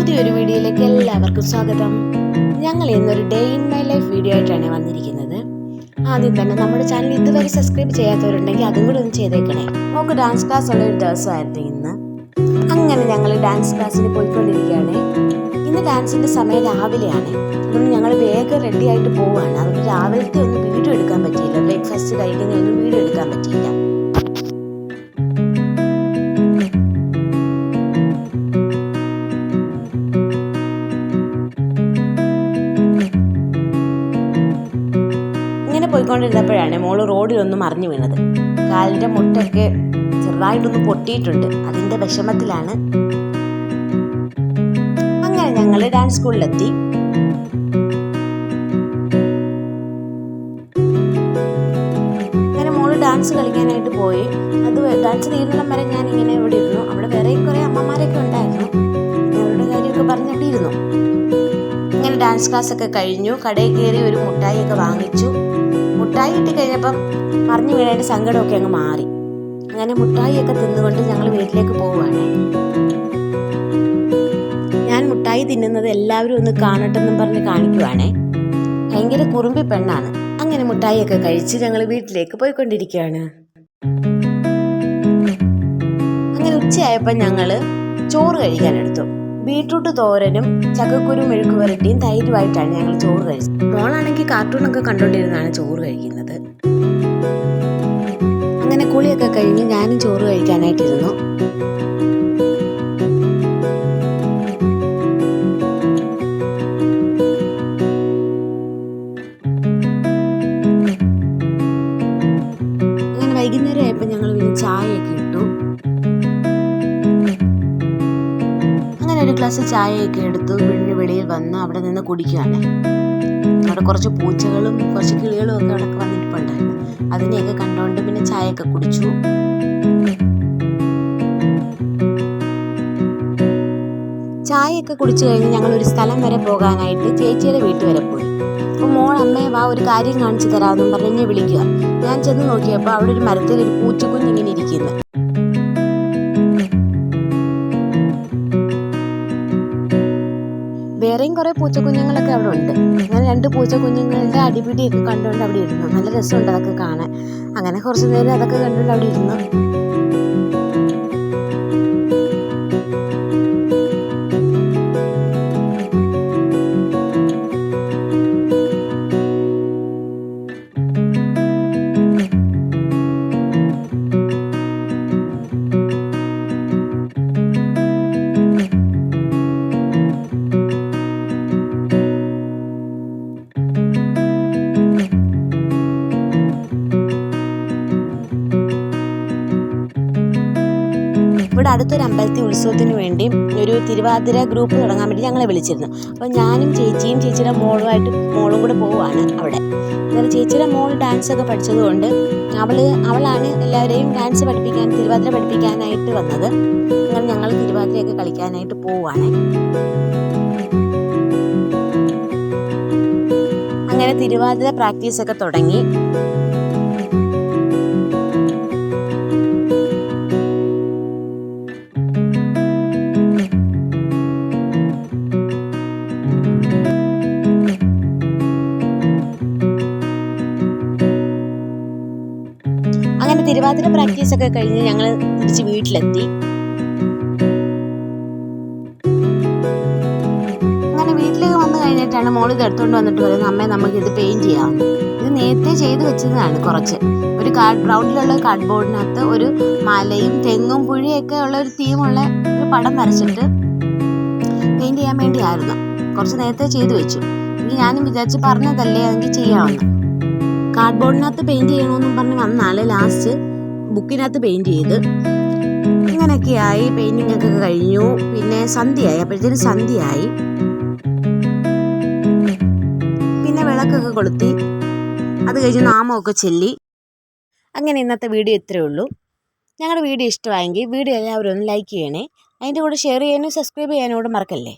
പുതിയൊരു വീഡിയോയിലേക്ക് എല്ലാവർക്കും സ്വാഗതം. ഞങ്ങൾ ഇന്നൊരു day in my life video ആയിട്ടാണ് വന്നിരിക്കുന്നത്. ആദ്യം തന്നെ നമ്മുടെ ചാനൽ ഇതുവരെ സബ്സ്ക്രൈബ് ചെയ്യാത്തവരുണ്ടെങ്കിൽ അതും കൂടി ഒന്ന് ചെയ്തേക്കണേ. നമുക്ക് ഡാൻസ് ക്ലാസ് ഉള്ള ഒരു ദിവസമായിരുന്നു ഇന്ന്. അങ്ങനെ ഞങ്ങൾ ഡാൻസ് ക്ലാസ്സിന് പോയിക്കൊണ്ടിരിക്കുകയാണ്. ഇന്ന് ഡാൻസിന്റെ സമയം രാവിലെയാണ്. അതുകൊണ്ട് ഞങ്ങൾ വേഗം റെഡി ആയിട്ട് പോവുകയാണ്. അതുകൊണ്ട് രാവിലത്തെ ഒന്നും വീഡിയോ എടുക്കാൻ പറ്റിയില്ല. ബ്രേക്ക്ഫാസ്റ്റ് കഴിക്കുന്നതിനൊന്നും വീഡിയോ എടുക്കാൻ പറ്റിയില്ല. പോയിക്കൊണ്ടിരുന്നപ്പോഴാണ് മോൾ റോഡിലൊന്ന് മറിഞ്ഞു വീണത്. കാലിന്റെ മുട്ടൊക്കെ ചെറുതായിട്ടൊന്ന് പൊട്ടിയിട്ടുണ്ട്. അതിന്റെ വിഷമത്തിലാണ്. അങ്ങനെ ഞങ്ങൾ ഡാൻസ് സ്കൂളിലെത്തി അങ്ങനെ മോൾ ഡാൻസ് കളിക്കാനായിട്ട് പോയി. അത് ഡാൻസ് തീരുന്നിടം വരെ ഞാൻ ഇങ്ങനെ ഇവിടെ ഇരുന്നു. അവിടെ വേറെ കുറേ അമ്മമാരൊക്കെ ഉണ്ടായിരുന്നു. അവരുടെ കാര്യമൊക്കെ പറഞ്ഞിട്ടിരുന്നു. ഇങ്ങനെ ഡാൻസ് ക്ലാസ് ഒക്കെ കഴിഞ്ഞു. കടയിൽ കയറി ഒരു മുട്ടായി ഒക്കെ വാങ്ങിച്ചു. മുട്ടായി കിട്ടി കഴിഞ്ഞപ്പം മറിഞ്ഞു വീണതിന്റെ സങ്കടമൊക്കെ അങ്ങ് മാറി. അങ്ങനെ മുട്ടായിയൊക്കെ തിന്നുകൊണ്ട് ഞങ്ങൾ വീട്ടിലേക്ക് പോവുകയാണ്. ഞാൻ മുട്ടായി തിന്നുന്നത് എല്ലാവരും ഒന്ന് കാണട്ടെന്നും പറഞ്ഞ് കാണിക്കുവാണേ. ഭയങ്കര കുറുമ്പി പെണ്ണാണ്. അങ്ങനെ മുട്ടായിയൊക്കെ കഴിച്ച് ഞങ്ങൾ വീട്ടിലേക്ക് പോയിക്കൊണ്ടിരിക്കുകയാണ്. അങ്ങനെ ഉച്ചയായപ്പോൾ ഞങ്ങൾ ചോറ് കഴിക്കാനെടുത്തു ബീട്രൂട്ട് തോരനും ചക്കക്കുരു മെഴുക്ക് വരട്ടിയും തൈരുമായിട്ടാണ് ഞങ്ങൾ ചോറ് കഴിച്ചത്. മോളാണെങ്കിൽ കാർട്ടൂണൊക്കെ കണ്ടുകൊണ്ടിരുന്നാണ് ചോറ് കഴിക്കുന്നത്. അങ്ങനെ കുളിയൊക്കെ കഴിഞ്ഞ് ഞാനും ചോറ് കഴിക്കാനായിട്ടിരുന്നു. ഗ്ലാസ് ചായയൊക്കെ എടുത്തു പിന്നെ വെളിയിൽ വന്ന് അവിടെ നിന്ന് കുടിക്കുകയാണ് അവിടെ കുറച്ച് പൂച്ചകളും കുറച്ച് കിളികളും ഒക്കെ അവിടെ വന്നിട്ടുണ്ടായിരുന്നു അതിനെയൊക്കെ കണ്ടുകൊണ്ട് പിന്നെ ചായയൊക്കെ കുടിച്ചു. ചായയൊക്കെ കുടിച്ചു കഴിഞ്ഞ് ഞങ്ങൾ ഒരു സ്ഥലം വരെ പോകാനായിട്ട് ചേച്ചിയുടെ വീട്ടിൽ വരെ പോയി. അപ്പോൾ മോൾ അമ്മയെ വാ ഒരു കാര്യം കാണിച്ചു തരാമെന്നും പറഞ്ഞ് എന്നെ വിളിക്കുക ഞാൻ ചെന്ന് നോക്കിയപ്പോൾ അവിടെ ഒരു മരത്തിൽ ഒരു പൂച്ചക്കുഞ്ഞിങ്ങനെ ഇരിക്കുന്നു. വേറെയും കുറെ പൂച്ചക്കുഞ്ഞുങ്ങളൊക്കെ അവിടെ ഉണ്ട്. അങ്ങനെ രണ്ട് പൂച്ചക്കുഞ്ഞുങ്ങളുടെ അടിപിടിയൊക്കെ കണ്ടുകൊണ്ട് അവിടെ ഇരുന്നു. നല്ല രസമുണ്ട് അതൊക്കെ കാണാൻ. അങ്ങനെ കുറച്ച് നേരം അതൊക്കെ കണ്ടുകൊണ്ട് അവിടെ ഇരുന്നു. ഇവിടെ അടുത്തൊരു അമ്പലത്തിൽ ഉത്സവത്തിന് വേണ്ടി ഒരു തിരുവാതിര ഗ്രൂപ്പ് തുടങ്ങാൻ വേണ്ടി ഞങ്ങളെ വിളിച്ചിരുന്നു. അപ്പോൾ ഞാനും ചേച്ചിയും ചേച്ചിയുടെ മോളുമായിട്ട് മോളും കൂടെ പോവുകയാണ് അവിടെ. അങ്ങനെ ചേച്ചിയുടെ മോൾ ഡാൻസ് ഒക്കെ പഠിച്ചതുകൊണ്ട് അവൾ അവളാണ് എല്ലാവരെയും ഡാൻസ് പഠിപ്പിക്കാൻ തിരുവാതിര പഠിപ്പിക്കാനായിട്ട് വന്നത്. അങ്ങനെ ഞങ്ങൾ തിരുവാതിരയൊക്കെ കളിക്കാനായിട്ട് പോവുകയാണ്. അങ്ങനെ തിരുവാതിര പ്രാക്ടീസൊക്കെ തുടങ്ങി. തിരുവാതിര പ്രാക്ടീസ് ഒക്കെ കഴിഞ്ഞ് ഞങ്ങൾ തിരിച്ച് വീട്ടിലെത്തി. അങ്ങനെ വീട്ടിലേക്ക് വന്നു കഴിഞ്ഞിട്ടാണ് മോൾ ഇത് എടുത്തുകൊണ്ട് വന്നിട്ട് പറയുന്നത് അമ്മേ നമുക്ക് ഇത് പെയിന്റ് ചെയ്യാം. ഇത് നേരത്തെ ചെയ്ത് വെച്ചതാണ് കുറച്ച്. ഒരു കാർഡ് ബ്രൗണിലുള്ള കാർഡ് ബോർഡിനകത്ത് ഒരു മലയും തെങ്ങും പുഴയൊക്കെ ഉള്ള ഒരു തീമുള്ള ഒരു പടം വരച്ചിട്ട് പെയിന്റ് ചെയ്യാൻ വേണ്ടിയായിരുന്നു. കുറച്ച് നേരത്തെ ചെയ്തു വെച്ചു. ഇനി ഞാനും വിചാരിച്ച് പറഞ്ഞതല്ലേ അതെങ്കിൽ ചെയ്യാമെന്ന്. കാർഡ് ബോർഡിനകത്ത് പെയിന്റ് ചെയ്യണമെന്നും പറഞ്ഞ് വന്നാൽ ലാസ്റ്റ് ബുക്കിനകത്ത് പെയിന്റ് ചെയ്ത്. ഇങ്ങനെയൊക്കെയായി പെയിന്റിംഗ് ഒക്കെ കഴിഞ്ഞു. പിന്നെ സന്ധ്യയായി. അപ്പോഴത്തേനും സന്ധ്യയായി. പിന്നെ വിളക്കൊക്കെ കൊളുത്തി. അത് കഴിഞ്ഞ് നാമമൊക്കെ ചെല്ലി. അങ്ങനെ ഇന്നത്തെ വീഡിയോ ഇത്രയേ ഉള്ളൂ. ഞങ്ങളുടെ വീഡിയോ ഇഷ്ടമായെങ്കിൽ വീഡിയോ എല്ലാവരും ഒന്ന് ലൈക്ക് ചെയ്യണേ. അതിന്റെ കൂടെ ഷെയർ ചെയ്യാനും സബ്സ്ക്രൈബ് ചെയ്യാനും കൂടെ മറക്കല്ലേ?